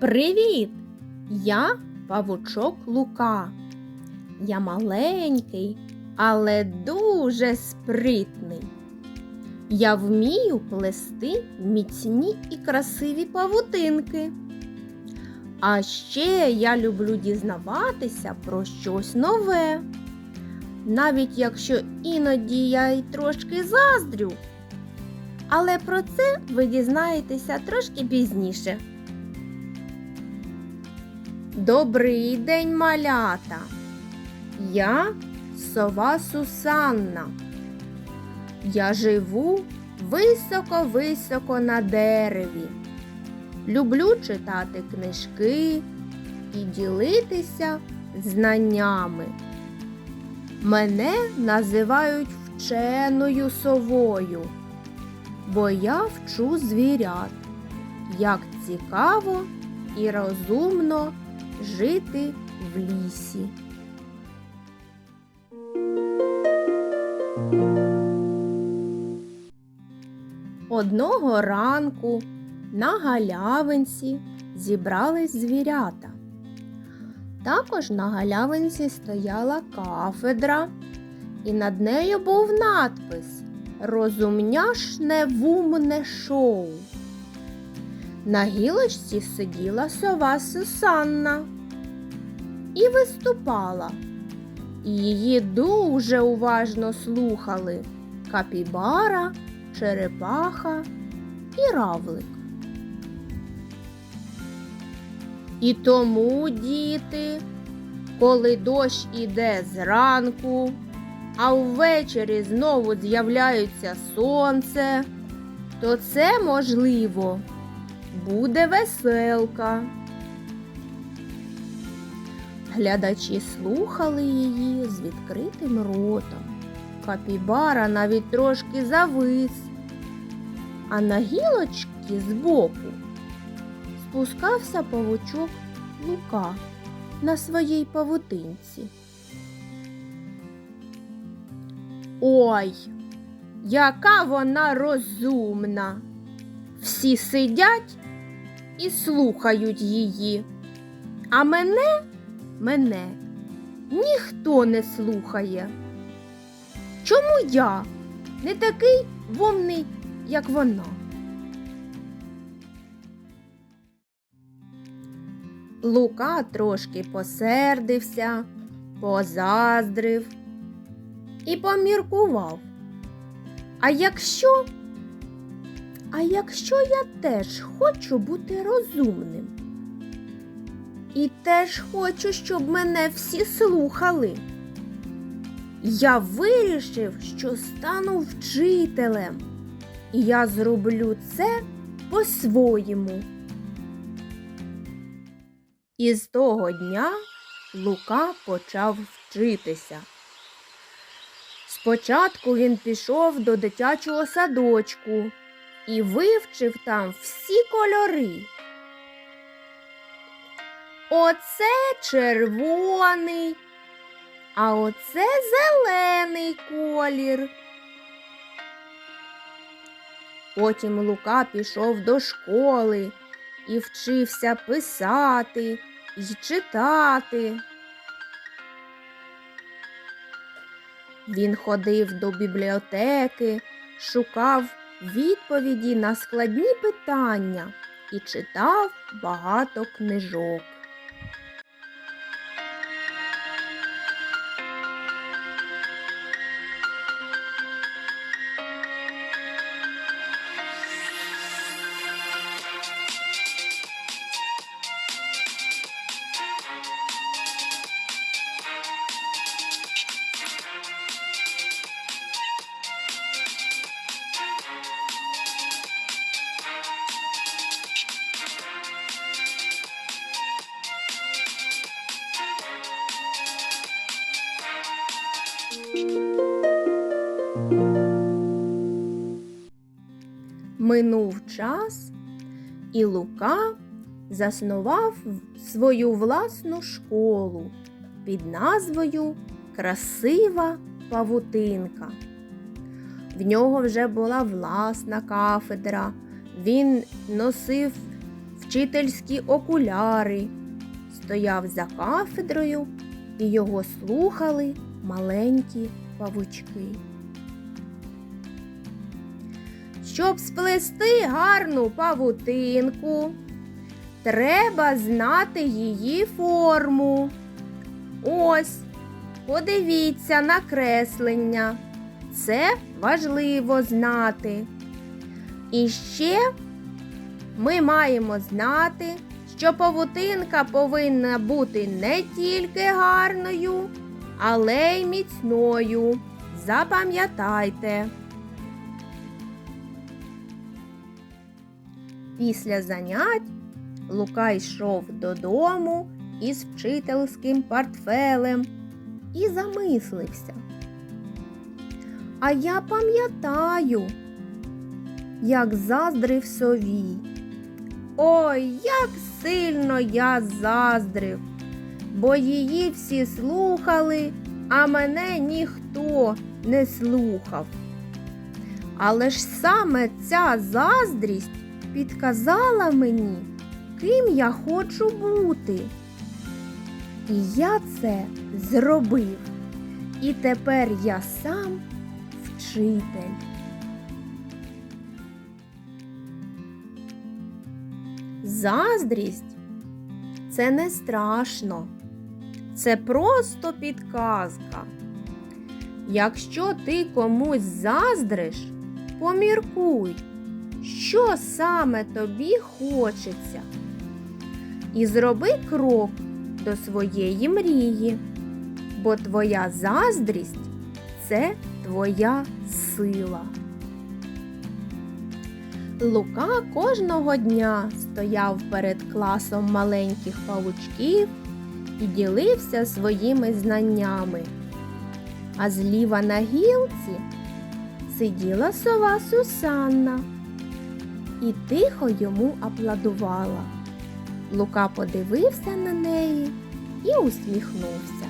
Привіт! Я павучок Лука. Я маленький, але дуже спритний. Я вмію плести міцні і красиві павутинки. А ще я люблю дізнаватися про щось нове. Навіть якщо іноді я й трошки заздрю. Але про це ви дізнаєтеся трошки пізніше. Добрий день, малята! Я сова Сусанна. Я живу високо-високо на дереві. Люблю читати книжки і ділитися знаннями. Мене називають вченою совою, бо я вчу звірят, як цікаво і розумно жити в лісі. Одного ранку на галявинці зібрались звірята. Також на галявинці стояла кафедра, і над нею був надпис Розумняшне вумне шоу. На гілочці сиділа сова Сусанна і виступала. Її дуже уважно слухали капібара, черепаха і равлик. І тому, діти, коли дощ іде зранку, а ввечері знову з'являється сонце, то це можливо буде веселка. Глядачі слухали її з відкритим ротом. Капібара навіть трошки завис, а на гілочці збоку спускався павучок Лука на своїй павутинці. Ой, яка вона розумна! Всі сидять і слухають її. А мене, мене ніхто не слухає. Чому я не такий вомний, як вона? Лука трошки посердився, позаздрив і поміркував. А якщо а якщо я теж хочу бути розумним? І теж хочу, щоб мене всі слухали. Я вирішив, що стану вчителем, і я зроблю це по-своєму. І з того дня Лука почав вчитися. Спочатку він пішов до дитячого садочку і вивчив там всі кольори. Оце червоний, а оце зелений колір. Потім Лука пішов до школи і вчився писати і читати. Він ходив до бібліотеки, шукав відповіді на складні питання і читав багато книжок. Минув час, і Лука заснував свою власну школу під назвою Красива павутинка. В нього вже була власна кафедра, Він носив вчительські окуляри, стояв за кафедрою, і його слухали маленькі павучки. Щоб сплести гарну павутинку, треба знати її форму. Ось, подивіться на креслення. Це важливо знати. І ще ми маємо знати, що павутинка повинна бути не тільки гарною, але й міцною. Запам'ятайте. Після занять Лука йшов додому із вчительським портфелем і замислився. А я пам'ятаю, як заздрив сові. Ой, як сильно я заздрив, бо її всі слухали, а мене ніхто не слухав. Але ж саме ця заздрість підказала мені, ким я хочу бути. І я це зробив. І тепер я сам вчитель. Заздрість це не страшно, це просто підказка. Якщо ти комусь заздриш, поміркуй, що саме тобі хочеться, і зроби крок до своєї мрії, бо твоя заздрість це твоя сила. Лука кожного дня стояв перед класом маленьких павучків і ділився своїми знаннями. А зліва на гілці сиділа сова Сусанна і тихо йому аплодувала. Лука подивився на неї і усміхнувся.